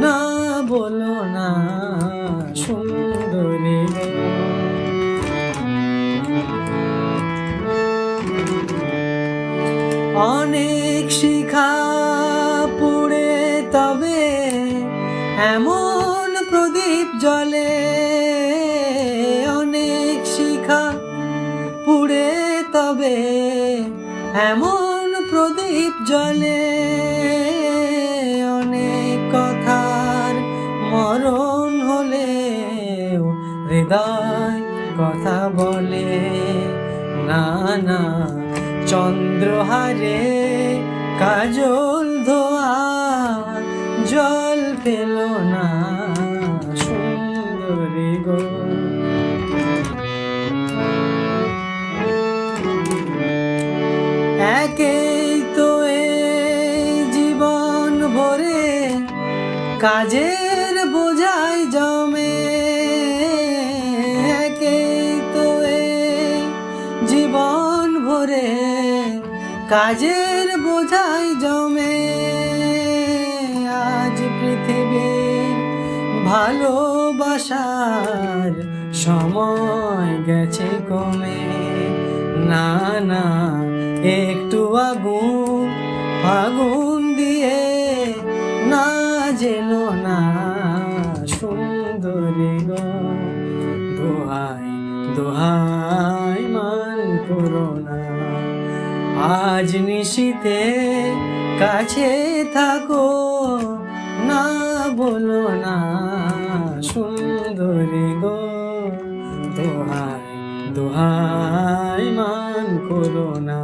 না বলো না, সুন্দরী। অনেক শিখা পুড়ে তবে এমন প্রদীপ জলে অনেক শিখা পুড়ে তবে এমন প্রদীপ জলে হৃদয় কথা বলে, না না, চন্দ্রহারে কাজল ধোয়া, জল পেল না, সুন্দরী গো। একেই তো জীবন ভরে কাজের বোঝাই জমে কাজের বোঝাই জমে আজ পৃথিবীর ভালোবাসার সময় গেছে কমে। না না, একটু আগুন আগুন দিয়ে না যেন না সুন্দরী গো। দোহাই দোহাই মান করো না। আজ নিশিতে কাছে থাকো না বলো না সুন্দর গো দোহাই দোহাই মান করো না।